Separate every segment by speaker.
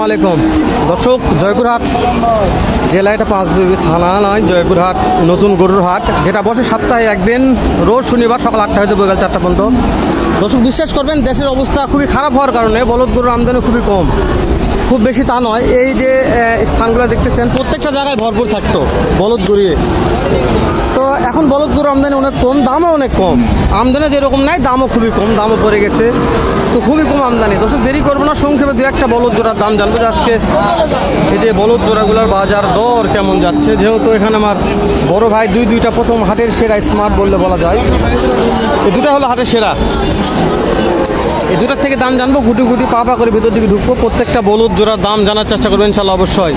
Speaker 1: আলাইকুম। দর্শক, জয়পুরহাট জেলা এটা পাঁচবিবি থানা নয়, জয়পুরহাট নতুন গরুর হাট, যেটা বসে সপ্তাহে একদিন, রোজ শনিবার সকাল আটটা হয়তো বিকাল চারটা পর্যন্ত। দর্শক, বিশ্বাস করবেন, দেশের অবস্থা খুবই খারাপ হওয়ার কারণে বলদ গরুর আমদানি খুবই কম। খুব বেশি তা নয়, এই যে স্থানগুলো দেখতেছেন, প্রত্যেকটা জায়গায় ভরপুর থাকতো বলদ গরুয়ে তো এখন বলদ গরুর আমদানি অনেক কম, দামও অনেক কম। আমদানি যেরকম নাই, দামও খুবই কম, দামও পড়ে গেছে। তো খুবই কম আমদানি। দর্শক, দেরি করব না, সংক্ষেপে দু একটা বলদ জোড়ার দাম জানব আজকে এই যে বলদ জোড়াগুলোর বাজার দর কেমন যাচ্ছে। যেহেতু এখানে আমার বড় ভাই দুই দুইটা প্রথম হাটের সেরা স্মার্ট বললে বলা যায়। দুটা হলো হাটের সেরা। এই দুটার থেকে দাম জানব গুটি গুটি পা পা করে ভিতর দিকে ঢুকবো। প্রত্যেকটা বলদ জোড়ার দাম জানার চেষ্টা করবেন ইনশাল্লাহ অবশ্যই।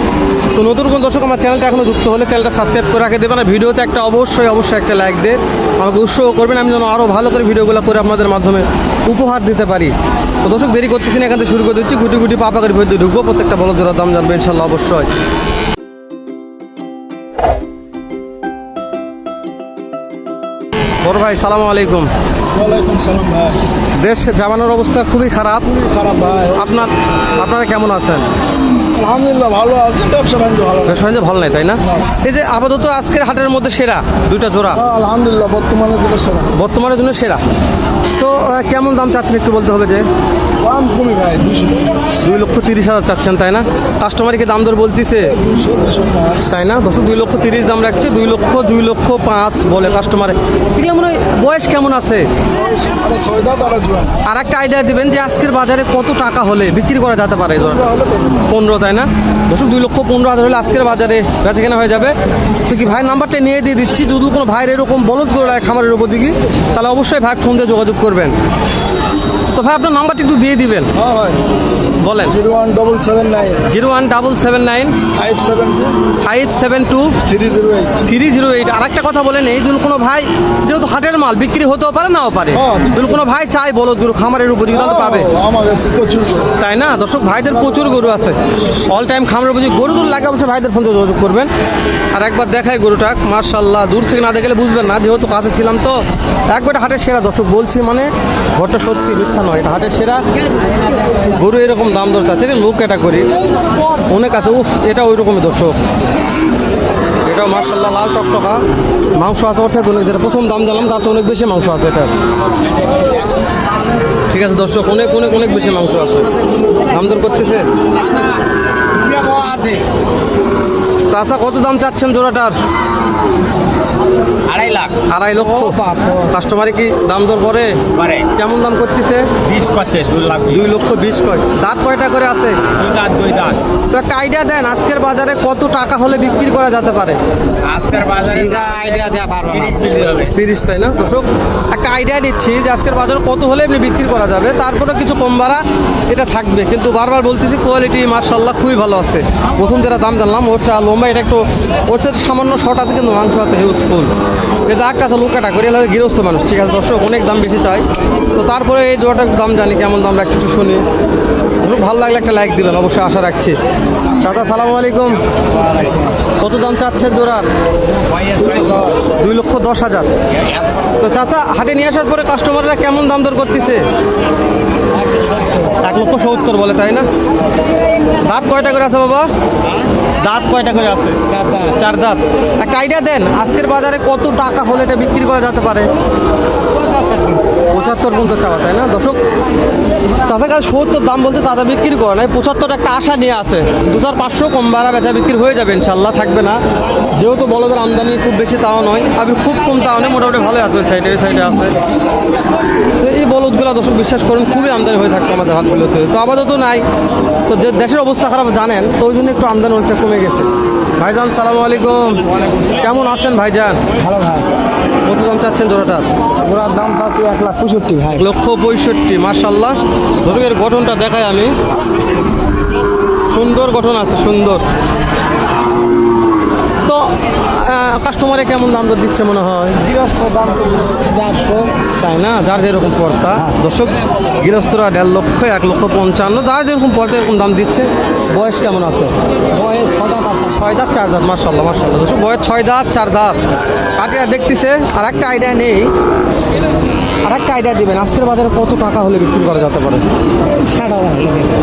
Speaker 1: তো নতুন কোন দর্শক, আমার চ্যানেলটা এখনও যুক্ত হলে চ্যানেলটা সাবস্ক্রাইব করে রাখে দেবেন আর ভিডিওতে একটা অবশ্যই অবশ্যই একটা লাইক দিয়ে আমাকে উৎসাহ করবেন, আমি যেন আরও ভালো করে ভিডিওগুলো করে আপনাদের মাধ্যমে উপহার দিতে পারি। তো দর্শক, দেরি করতেছি না, এখান থেকে শুরু করে দিচ্ছি। গুটি গুটি পা করে ভিতর ঢুকবো। প্রত্যেকটা বলদ জোড়ার দাম জানবেন ইনশাল্লাহ অবশ্যই। বড় ভাই সালাম আলাইকুম।
Speaker 2: ওয়ালাইকুম সালাম ভাই।
Speaker 1: দেশ জামানোর অবস্থা খুবই খারাপ।
Speaker 2: খারাপ ভাই।
Speaker 1: আপনার আপনারা কেমন আছেন?
Speaker 2: আলহামদুলিল্লাহ ভালো আছে। ব্যবসা বাণিজ্য ভালো।
Speaker 1: সঞ্জয় ভালো নাই তাই না? এই যে আপাতত আজকের হাটের মধ্যে সেরা দুইটা জোড়া।
Speaker 2: হ্যাঁ, আলহামদুলিল্লাহ বর্তমানে যেটা সেরা।
Speaker 1: বর্তমানের জন্য সেরা। তো কেমন দাম চাচ্ছেন একটু বলতে হবে যে?
Speaker 2: দাম কমই ভাই দুশো
Speaker 1: দুই লক্ষ তিরিশ হাজার চাচ্ছেন তাই না? কাস্টমারকে দাম দর বলতেছে? তাই না? দশ দুই লক্ষ তিরিশ দাম রাখছে দুই লক্ষ দুই লক্ষ পাঁচ বলে কাস্টমারে। এগুলো মনে হয় বয়স কেমন আছে?
Speaker 2: আরে
Speaker 1: একটা আইডিয়া দিবেন যে আজকের বাজারে কত টাকা হলে বিক্রি করা যেতে পারে। পনেরো তাই না? দর্শক, দুই লক্ষ পনেরো হাজার হলে আজকের বাজারে বেচা কেনা হয়ে যাবে। তো কি ভাই নাম্বারটা নিয়ে দিয়ে দিচ্ছি? যদি কোনো ভাইয়ের এরকম বলদ করে খামারের উপর দিকে, তাহলে অবশ্যই ভাই ফোন দিয়ে যোগাযোগ করবেন। তো ভাই আপনার নাম্বারটা একটু দিয়ে দিবেন।
Speaker 2: হ্যাঁ ভাই।
Speaker 1: বলেন।
Speaker 2: Zero one double seven nine.
Speaker 1: Zero one double seven nine.
Speaker 2: Five seven two.
Speaker 1: Five seven two.
Speaker 2: Three zero eight.
Speaker 1: Three zero eight. আর একটা কথা বলেন এই যদি কোনো ভাই যেহেতু হাটের মাল বিক্রি হতেও পারে নাও পারে।
Speaker 2: হ্যাঁ।
Speaker 1: যদি কোনো ভাই চাই বলদ গরু খামারের দিকে তাহলে পাবে।
Speaker 2: আমাদের প্রচুর।
Speaker 1: তাই না? দর্শক ভাইদের প্রচুর গরু আছে। অল টাইম খামারের বুঝি গরু দূর লাগে অবশ্যই ভাইদের ফোন যোগাযোগ করবেন। আর একবার দেখাই গরুটা মার্শাল্লাহ দূর থেকে না দেখলে বুঝবেন না। যেহেতু কাছে ছিলাম তো একবার হাটের সেরা দর্শক বলছি মানে ঘরটা সত্যি মিথ্যা নয়, এটা হাটের সেরা। গরু এরকম দাম দর চাচ্ছে লোক এটা করি। অনেক আছে, উফ, এটা ওই রকমই দর্শক। এটাও মার্শাল্লাহ লাল টকটকা। মাংস আছে অর্থাৎ অনেক, যেটা প্রথম দাম জানলাম, তার অনেক বেশি মাংস আছে এটা ঠিক আছে দর্শক, অনেক অনেক অনেক বেশি মাংস আছে। দাম দর করতেছে? চাচা কত দাম চাচ্ছেন জোড়াটার?
Speaker 3: আড়াই লাখ।
Speaker 1: আড়াই লক্ষ। কাস্টমারে কি দাম দর করে? কেমন দাম করতেছে?
Speaker 3: বিশ করছে দু লাখ
Speaker 1: দুই লক্ষ বিশ কয়। দাঁত কয়টা করে আছে?
Speaker 3: দুই দাঁত দুই দাঁত।
Speaker 1: তো একটা আইডিয়া দেন আজকের বাজারে কত টাকা হলে বিক্রি করা যেতে পারে?
Speaker 3: আজকের বাজারে আইডিয়া দেওয়া পারব
Speaker 1: তিরিশ তাই না? দর্শক একটা আইডিয়া দিচ্ছি যে আজকের বাজারে কত হলে এমনি বিক্রি করা যাবে তারপরে কিছু কম বাড়া এটা থাকবে। কিন্তু বারবার বলতেছি কোয়ালিটি মার্শাল্লাহ খুবই ভালো আছে। প্রথম যেটা দাম জানলাম ওটা লম্বা এটা একটু ওর সামান্য শর্ট আছে কিন্তু মাংস হাতে হিউজফুল এই যে একটা তো লুকাটা করে, এলাকার গৃহস্থ মানুষ, ঠিক আছে, দর্শক, অনেক দাম বেশি চাই। তো তারপরে এই জোয়াটার দাম জানি, কেমন দাম রাখছি একটু শুনি। খুব ভালো লাগলে একটা লাইক দিবেন, অবশ্যই আশা রাখছি। দাদা সালামু আলাইকুম। কত দাম চাচ্ছেন জোড়ার? দুই লক্ষ দশ হাজার। তো চাচা, হাটে নিয়ে আসার পরে কাস্টমাররা কেমন দাম দর করতেছে? এক লক্ষ সত্তর বলে তাই না? দাঁত কয়টা করে আছে বাবা? দাঁত কয়টা করে আছে? চার দাঁত। একটা আইডিয়া দেন আজকের বাজারে কত টাকা হলে এটা বিক্রি করা যেতে পারে? পঁচাত্তর পর্যন্ত চাওয়া তাই না? দর্শক চাচা কাছে সত্তর দাম বলতে চাঁদা বিক্রি করে নাই। পঁচাত্তর একটা আশা নিয়ে আছে। দু চার পাঁচশো কম বাড়া বেচা বিক্রি হয়ে যাবে ইনশাল্লাহ থাকবে না। যেহেতু বলদের আমদানি খুব বেশি তাও নয়। আমি খুব কম তাও নয়। মোটামুটি ভালো আছে ওই সাইডে ওই সাইডে আছে। বলদগুলো দর্শক বিশ্বাস করুন খুবই আমদানি হয়ে থাকতো আমাদের হাটগুলোতে। তো আপাতত নাই। তো যে দেশের অবস্থা খারাপ জানেন তো ওই জন্য একটু আমদানি অনেকটা কমে গেছে। ভাইজান সালাম আলাইকুম। কেমন আছেন ভাইজান?
Speaker 2: ভালো ভাই।
Speaker 1: কত দাম চাচ্ছেন জোড়াটার?
Speaker 2: ওরার দাম চাচ্ছি এক লাখ পঁয়ষট্টি ভাই।
Speaker 1: লক্ষ পঁয়ষট্টি মার্শাল্লাহ ধরুন গঠনটা দেখাই আমি। সুন্দর গঠন আছে সুন্দর। তো কাস্টমারে কেমন দাম দর দিচ্ছে মনে হয়?
Speaker 2: দাম দেড়শো।
Speaker 1: তাই না? যার যেরকম পর্তা দর্শক গৃহস্থরা দেড় লক্ষ এক লক্ষ পঞ্চান্ন যার যেরকম পর্তা এরকম দাম দিচ্ছে। বয়স কেমন আছে?
Speaker 2: বয়স
Speaker 1: ছয় দাঁত চার দাঁত মার্শাল্লাহ মার্শাল্লাহ দর্শক বয়স ছয় দাঁত চার দাঁত। পাটিরা দেখতেছে আর একটা আইডিয়া নেই। আর একটা আইডিয়া দিবেন আজকের বাজারে কত টাকা হলে বিক্রি করা যেতে পারে?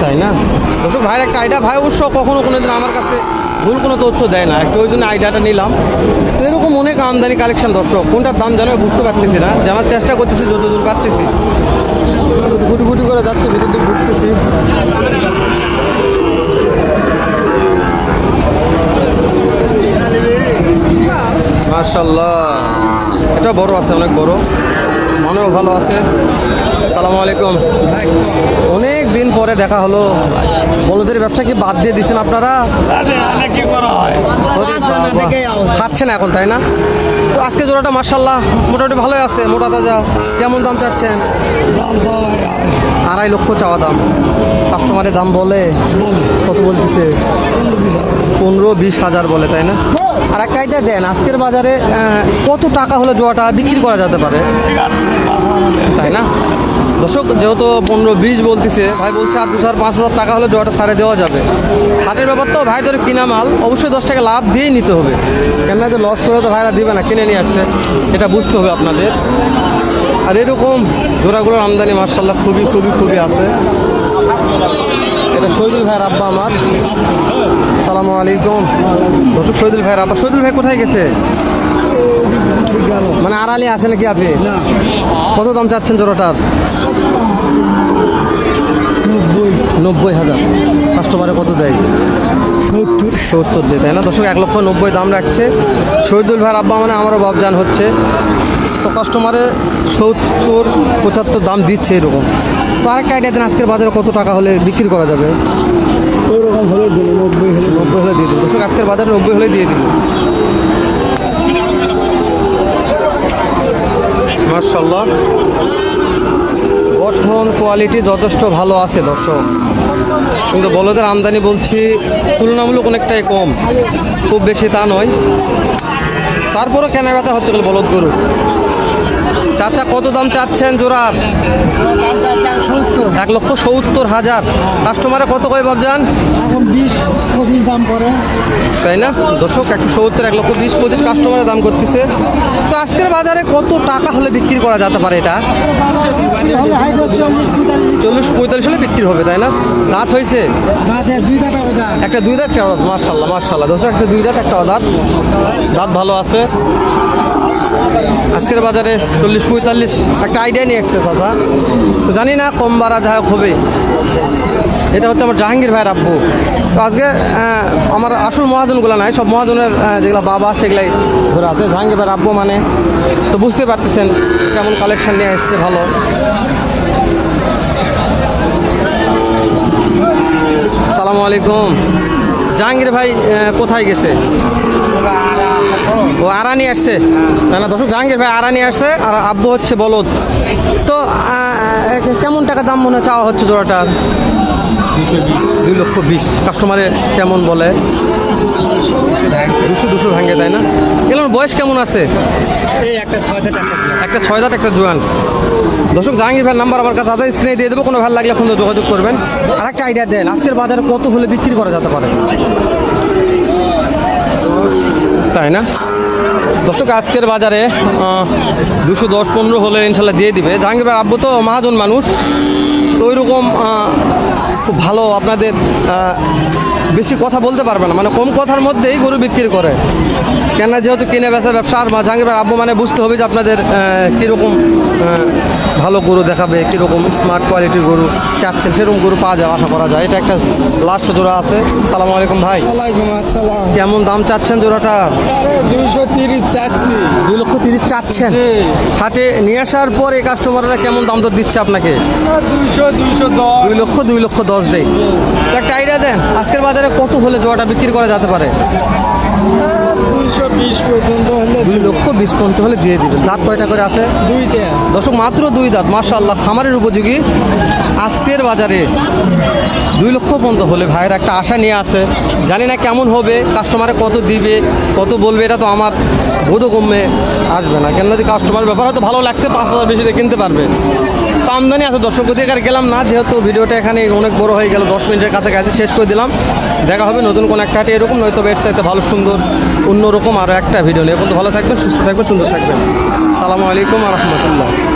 Speaker 1: তাই না? দর্শক ভাইয়ের একটা আইডিয়া ভাই অবশ্য কখনো কোনো দিন আমার কাছে ভুল কোনো তথ্য দেয় না একটু ওই জন্য আইডিয়াটা নিলাম। তো এরকম অনেক আমদানি কালেকশন দর্শক কোনটার দাম জানো বুঝতে পারতেছি না জানার চেষ্টা করতেছি যত দূর পারতেছি। গুটি গুটি করে যাচ্ছে ভিতর দিকে ঘুরতেছি মার্শাল্লাহ এটা বড় আছে অনেক বড়। মনেও ভালো আছে। সালামু আলাইকুম। অনেক দিন পরে দেখা হলো। বলদের ব্যবসা কি বাদ দিয়ে দিচ্ছেন আপনারা। খাচ্ছেন এখন, তাই না? তো আজকে জোড়াটা মার্শাল্লাহ মোটামুটি ভালোই আছে, মোটা তাজা। কেমন দাম চাচ্ছেন? আড়াই লক্ষ চাওয়া দাম। কাস্টমারের দাম বলে, কত বলতেছে? পনেরো বিশ হাজার বলে, তাই না? আর একটা দেন, আজকের বাজারে কত টাকা হলে জোয়াটা বিক্রি করা যেতে পারে? তাই না? দর্শক, যেহেতু পনেরো বিশ বলতেছে, ভাই বলছে আর দু হাজার পাঁচ হাজার টাকা হলে জোয়াটা সারে দেওয়া যাবে। হাটের ব্যাপার তো ভাই ধরে কিনা মাল, অবশ্যই দশ টাকা লাভ দিয়েই নিতে হবে। কেননা যে লস করে তো ভাইরা দিবে না, কিনে নিয়ে আসছে। এটা বুঝতে হবে আপনাদের। আর এরকম জোড়াগুলোর আমদানি মার্শাল্লাহ খুবই খুবই খুবই আছে। এটা শহীদুল ভাইয়ের আব্বা আমার। সালামু আলাইকুম। দর্শক, শহীদুল ভাইয়ের আব্বা। শহীদুল ভাই কোথায় গেছে? মানে আড়ালি আছে নাকি আপনি? কত দাম চাচ্ছেন জোড়াটার?
Speaker 2: নব্বই।
Speaker 1: হাজার। কাস্টমারে কত দেয়?
Speaker 2: সত্তর।
Speaker 1: সত্তর দেয় তাই না? দর্শক এক লক্ষ নব্বই দাম রাখছে। শহীদুল ভাইয়ের আব্বা মানে আমারও বাবজান হচ্ছে। তো কাস্টমারে সত্তর পঁচাত্তর দাম দিচ্ছে এরকম। তো আরেকটা আইডিয়া দেন আজকের বাজারে কত টাকা হলে বিক্রি করা যাবে?
Speaker 2: ওরকম হলে নব্বই হলে
Speaker 1: নব্বই হলে দিয়ে দিন। দর্শক আজকের বাজারে নব্বই হলে দিয়ে দিন। মার্শাল্লাহ গঠন কোয়ালিটি যথেষ্ট ভালো আছে, দর্শক। কিন্তু বলদের আমদানি বলছি, তুলনামূলক অনেকটাই কম। খুব বেশি তা নয়। তারপরও কেনা ব্যথা হচ্ছে বলদ গরু। চাচা কত দাম চাচ্ছেন জোড়ার? এক লক্ষ সত্তর হাজার। কাস্টমারে কত কয় ভাবজান
Speaker 2: বিশ পঁচিশ দাম
Speaker 1: তাই না? দর্শক একশো সত্তর এক লক্ষ বিশ পঁচিশ কাস্টমারের দাম করতেছে। তো আজকের বাজারে কত টাকা হলে বিক্রি করা যেতে পারে এটা? চল্লিশ পঁয়তাল্লিশ হলে বিক্রি হবে তাই না? দাঁত হয়েছে? একটা দুই দাঁত মার্শাল্লাহ মার্শাল্লাহ দর্শক একটা দুই দাঁত একটা দাঁত। দাঁত ভালো আছে? আজকের বাজারে চল্লিশ পঁয়তাল্লিশ একটা আইডিয়া নিয়ে এসছে চাচা। তো জানি না কম বাড়া যা হবে। এটা হচ্ছে আমার জাহাঙ্গীর ভাইয়ের আব্বু। তো আজকে আমার আসল মহাজনগুলো নাই, সব মহাজনের যেগুলো বাবা, সেগুলাই ধরে আছে। জাহাঙ্গীর ভাইয়ের আব্বু মানে। তো বুঝতে পারতেছেন কেমন কালেকশন নিয়ে এসছে, ভালো। সালামু আলাইকুম। জাহাঙ্গীর ভাই কোথায় গেছে? ও আরানি আসছে। না না দর্শক জাহাঙ্গীর ভাই আরানি আসছে আর আব্বু হচ্ছে বলদ। তো কেমন টাকা দাম মনে চাওয়া হচ্ছে জোড়াটার দুই লক্ষ বিশ। কাস্টমারে কেমন বলে? দুশো দুশো ভাঙে তাই না? এগুলোর বয়স কেমন আছে?
Speaker 2: এই একটা ছয় টাকা
Speaker 1: একটা ছয় দাঁত একটা জোয়ান। দর্শক জাহাঙ্গীর ভাইয়ের নাম্বার আমার কাছে আছে স্ক্রিনে দিয়ে দেবো কোনো ভালো লাগলে ফোন যোগাযোগ করবেন। আর একটা আইডিয়া দেন আজকের বাজারে কত হলে বিক্রি করা যেতে পারে? তাই না? দর্শক, আজকের বাজারে দুশো দশ পনেরো হলে ইনশাল্লাহ দিয়ে দিবে। জাহাঙ্গীর আব্বু তো মহাজন মানুষ। তো ওইরকম খুব ভালো আপনাদের বেশি কথা বলতে পারবে না। মানে কম কথার মধ্যেই গরু বিক্রি করে। কেননা, যেহেতু কিনে বেচা ব্যবসা, আর মা জাহাঙ্গীর আব্বু মানে বুঝতে হবে যে আপনাদের কীরকম ভালো গরু দেখাবে কীরকম স্মার্ট কোয়ালিটির গরু চাচ্ছেন সেরকম গরু পাওয়া যায় আশা করা যায়। এটা একটা লাস্ট জোড়া আছে। সালাম আলাইকুম ভাই।
Speaker 2: আসসালাম।
Speaker 1: কেমন দাম চাচ্ছেন জোড়াটা?
Speaker 2: দুইশো তিরিশ চাচ্ছি।
Speaker 1: দুই লক্ষ তিরিশ চাচ্ছেন? হাটে নিয়ে আসার পরে কাস্টমাররা কেমন দাম দর দিচ্ছে আপনাকে?
Speaker 2: দুইশো দুইশো দশ।
Speaker 1: দুই লক্ষ দুই লক্ষ দশ দেয় একটা আইডিয়া দেন আজকের বাজারে কত হলে জোড়াটা বিক্রি করা যেতে পারে?
Speaker 2: দুইশো বিশ পর্যন্ত হলে
Speaker 1: দুই লক্ষ বিশ পর্যন্ত হলে দিয়ে দিবেন। দাঁত কয়টা করে আছে?
Speaker 2: দুইটা।
Speaker 1: দর্শক মাত্র দুই দাঁত। মার্শাল্লাহ খামারের উপযোগী। আজকের বাজারে দুই লক্ষ পর্যন্ত হলে ভাইয়ের একটা আশা নিয়ে আছে। জানি না কেমন হবে কাস্টমারে কত দিবে কত বলবে এটা তো আমার বোধগম্যে আসবে না। কেন যদি কাস্টমার ব্যাপার হয়তো ভালো লাগছে পাঁচ হাজার বেশি কিনতে পারবে। তো আমদানি আছে, দর্শক অধিকার গেলাম না, যেহেতু ভিডিওটা এখানে অনেক বড় হয়ে গেল, দশ মিনিটের কাছাকাছি শেষ করে দিলাম। দেখা হবে নতুন কোনো একটা হাটে এরকম, নয়তো সাথে ভালো, সুন্দর অন্যরকম আরও একটা ভিডিও নিয়ে। তো ভালো থাকবেন, সুস্থ থাকবেন, সুন্দর থাকবেন। সালামু আলাইকুম রহমতুল্লাহ।